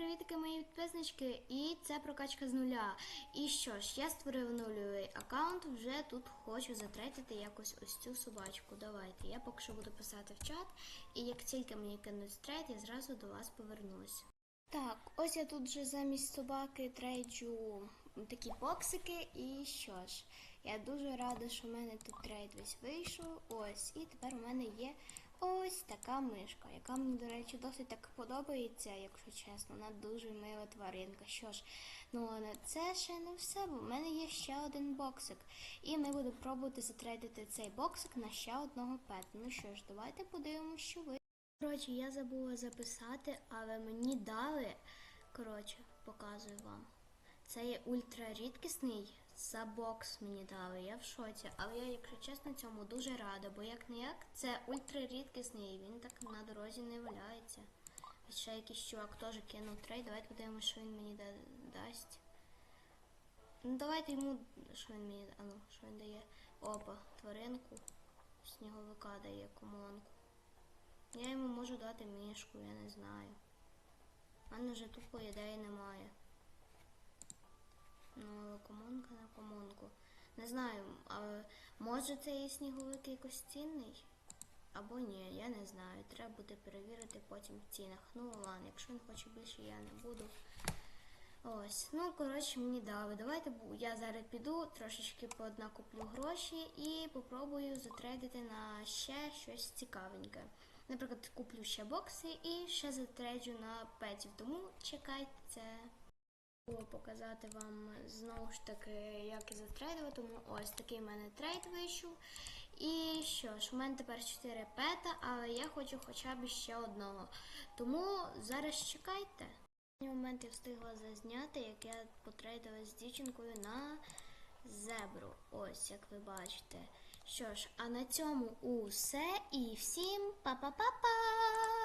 привітки, мої підписнички, і це прокачка з нуля. І що ж, я створив нульовий аккаунт, вже тут хочу затретити якось ось цю собачку. Давайте. Я поки що буду писати в чат, і як тільки мені кинуть стрейт, я зразу до вас повернусь. Так, ось я тут вже замість собаки трейджу такі боксики, і що ж, я дуже рада, що в мене тут трейд весь вийшов. Ось, і тепер у мене є ось така мишка, яка мені, до речі, досить так подобається, якщо чесно. Вона дуже мила тваринка. Що ж, ну але це ще не все, бо в мене є ще один боксик. І ми будемо пробувати затрейдити цей боксик на ще одного пета. Ну що ж, давайте подивимося, що ви. Коротше, я забула записати, але мені дали. Коротше, показую вам. Це є ультрарідкісний забокс мені дали. Я в шоці. Але я, якщо чесно, цьому дуже рада, бо як не як, це ультрарідкісний, він так на дорозі не валяється. Ось ще якийсь чувак теж кинув трейд. Давайте подивимося, що він мені да- дасть. Ну давайте йому. Що він мені а ну, що він дає? Опа, тваринку. Сніговика дає комонку. Я йому можу дати мішку, я не знаю. У мене вже тупо ідеї немає. Ну, але комонка на комонку. Не знаю, але може цей сніговик якось цінний? Або ні, я не знаю. Треба буде перевірити потім в цінах. Ну ладно, якщо він хоче більше, я не буду. Ось, ну коротше, мені дали. Давайте я зараз піду, трошечки пооднакуплю гроші і попробую затрейдити на ще щось цікавеньке. Наприклад, куплю ще бокси і ще затрейджу на петів. Тому чекайте це. Було показати вам знову ж таки, як і затрейдувати. Тому ось такий в мене трейд вийшов. І що ж, у мене тепер 4 пета, але я хочу хоча б ще одного. Тому зараз чекайте. На момент я встигла зазняти, як я потрейдила з дівчинкою на зебру. Ось, як ви бачите. Що ж, а на цьому усе і всім па-па-па-па!